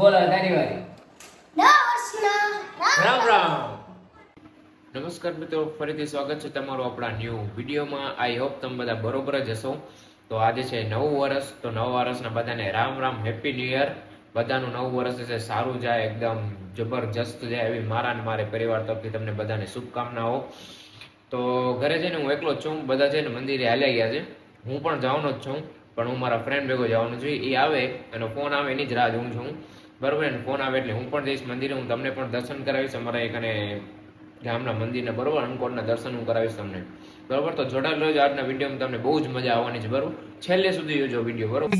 બોલો તારી વારી. રામ રામ. નમસ્કાર મિત્રો ફરીથી સ્વાગત છે તમારું આપણા ન્યૂ વિડીયોમાં. આઈ હોપ તમે બધા બરોબર જ હશો. તો આજે છે નવું વર્ષ. તો નવ વર્ષના બધાને Ram Ram happy new year બધાનું નવું વર્ષ છે સારું જાય એકદમ જબરજસ્ત જાય એવી મારા અને મારે પરિવાર તરફથી તમને બધાને શુભકામનાઓ. તો ઘરે જઈને હું એકલો જ છું. બધા છે ને મંદિરે હાલ્યા ગયા છે. હું પણ જવાનો જ છું પણ હું મારા ફ્રેન્ડ ભેગો જવાનું છું. એ આવે એનો ફોન આવે એની જ રાહ જોઉં છું. બરોબર ને? ફોન આવે એટલે હું પણ જઈશ મંદિરે, હું તમને પણ દર્શન કરાવીશ, અમારા એક અને ગામના મંદિરના બરાબર અંકોટના દર્શન હું કરાવીશ તમને. બરાબર? તો જોડાયેલો રહેજો આજના વિડીયોમાં તમને બહુ જ મજા આવવાની છે, બરાબર? છેલ્લે સુધી જોજો વીડિયો, બરાબર?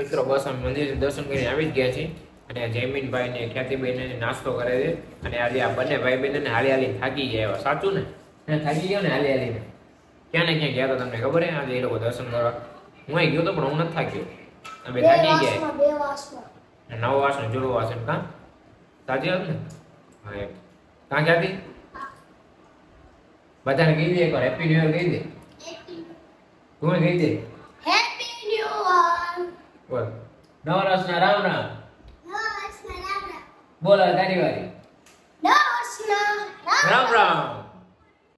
મિત્રો, બસ અમે મંદિર દર્શન કરીને આવી જ ગયા છીએ. અને જયમીનભાઈ ને ખ્યાતિબેન ને નાસ્તો કરે છે. અને આજે આ બંને ભાઈ બહેન હાલી હાલી થાકી ગયા એવા. સાચું ને? થાકી ગયો ને હાલી હાલીને ક્યાં ને ક્યાં ગયા હતા તમને ખબર હે? આજે એ લોકો દર્શન કરવા. હું અહીં ગયો તો પણ હું નથી થાક્યો. અમે થાકી ગયા. વાસમાં વાસ ને નવ વાસ એમ કાં? સાચી વાત ને? હા એમ. કાં ક્યાંથી બધાને કહી દે એકવાર હેપી ન્યુ યર કહી દે. તું કહી દે? હેપી ન્યુ યર બોલ. નવા વર્ષના રામ રામ. બોલો તારી વારી રામ રામ.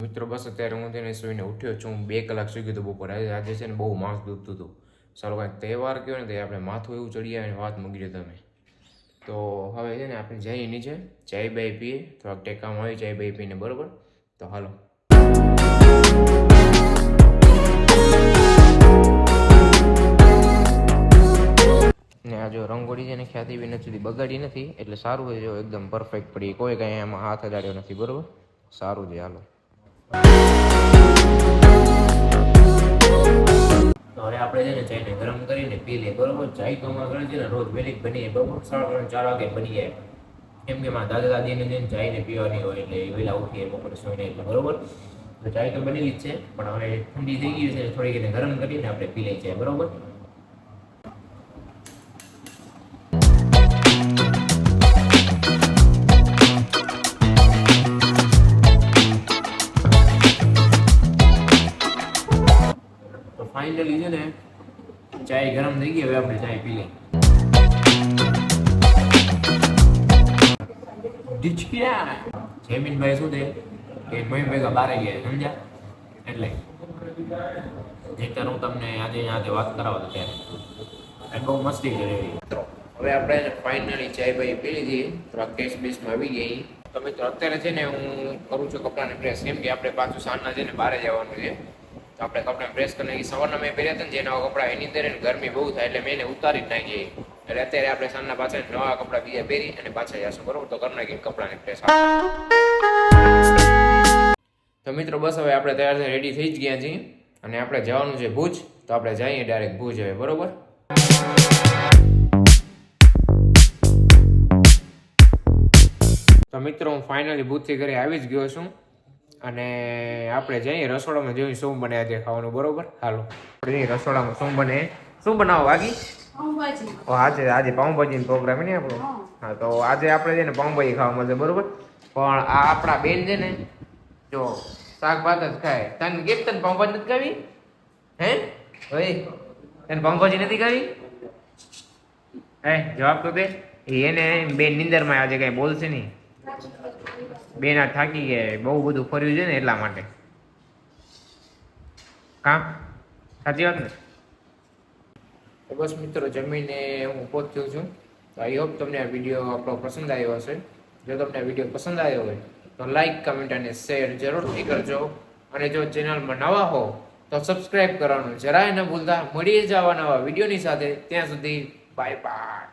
મિત્રો બસ અત્યારે હું તેને સુઈને ઉઠ્યો છું. બે કલાક સુઈ ગયો બપોરે આજે છે ને બહુ માસ દુખતું હતું. સારું કાંઈક તહેવાર કયો ને તે આપણે માથું એવું ચડી આવે વાત મૂકી દો તમે. તો હવે છે ને આપણે જઈએ નીચે. ચાય બાય પીએ. થોડાક ટેકામાં આવી ચાય બાય પીને બરાબર? તો હાલો. રંગોળી ખ્યાતિ બી નથી બગાડી નથી, એટલે સારું છે એકદમ પરફેક્ટ પડી. કોઈ કાંઈ એમાં હાથ અડાડ્યો નથી, બરોબર? સારું છે, હાલો. હવે આપણે છે ને ચાયને ગરમ કરીને પી લઈએ, બરોબર? ચાય તો અમારા ઘરે છે ને, રોજ વહેલી બની જાય બરોબર? સાડા ત્રણ, ચાર વાગે બની જાય કેમ કે મારા દાદા દાદીને છે ને ચાયને પીવાની હોય એટલે વહેલા ઉઠીએ, બપોરે સોઈને એટલે, બરોબર? તો ચાય તો બનેલી જ છે, પણ હવે ઠંડી થઈ ગઈ છે, થોડીક એને ગરમ કરીને આપણે પી લઈ જાય બરોબર? ને? ચાય ગરમ થઈ ગઈ, હવે આપણે ચાય પી લઈએ. ડિચક્યા જેમીનભાઈ શું છે કે મમ્મી ભેગા બારે ગયા સમજ્યા? એટલે. નહીતર હું તમને આજે આજે વાત કરાવતો ત્યારે. એ બહુ મસ્તી કરી મિત્રો, હવે આપણે ફાઇનલી ચાય ભાઈ પી લીધી. થોડા કેસ બેસમાં આવી ગઈ તો મિત્રો, અત્યારે છે ને હું કરું છું કપડાને પ્રેસ કેમ કે આપણે પાછું સાંજના છે ને બહાર જવાનું છે. આપણે કપડાં પ્રેસ કરીને નાખી સવારના મેં પહેર્યા હતા ને જે કપડાં એની અંદર ગરમી બહુ થાય એટલે મેં એને ઉતારી જ નાખીએ એટલે અત્યારે આપણે સાંજના પાછા નવા કપડાં બીજા પહેરી અને પાછા જશું બરોબર? તો કરી નાખીને કપડાને પ્રેસ તો મિત્રો, બસ હવે આપણે તૈયાર થઈ રેડી થઈ જ ગયા છીએ. અને આપણે જવાનું છે ભુજ, તો આપણે જઈએ ડાયરેક્ટ ભુજ હવે, બરોબર? તો મિત્રો, હું ફાઇનલી ભૂતથી ઘરે આવી જ ગયો છું. અને આપણે જઈએ રસોડામાં જોઈએ શું બને આજે ખાવાનું બરોબર? હાલો. આપણે જઈએ રસોડામાં શું બને શું બનાવો વાગી? આજે આજે પાઉંભાજીનો પ્રોગ્રામ ને આપણો? હા. તો આજે આપણે છે ને પાઉંભાજી ખાવા મળશે બરોબર? પણ આ આપણા બેન છે ને જો શાક ભાત જ ખાય. તને કેમ તને પાઉંભાજી નથી ખાવી? હે? ભાઈ તને પાઉંભાજી નથી ખાવી? હે જવાબ તો દે. એને બેન નિંદરમાં આજે કઈ બોલશે નહીં. બેન થાકી ગયા બહુ બધું ફર્યું છે ને એટલા માટે. કામ? સાચી વાત ને? બસ મિત્રો, જમીને હું પહોંચ્યો છું. આઈ હોપ તમને આ વીડિયો આપણો પસંદ આવ્યો હશે. જો તમને આ વીડિયો પસંદ આવ્યો હોય, તો લાઈક કમેન્ટ અને શેર જરૂરથી કરજો. અને જો ચેનલમાં નવા હો, તો સબસ્ક્રાઇબ કરવાનું જરાય ન ભૂલતા. મળીએ જ આવા નવા વિડીયોની સાથે. ત્યાં સુધી બાય બાય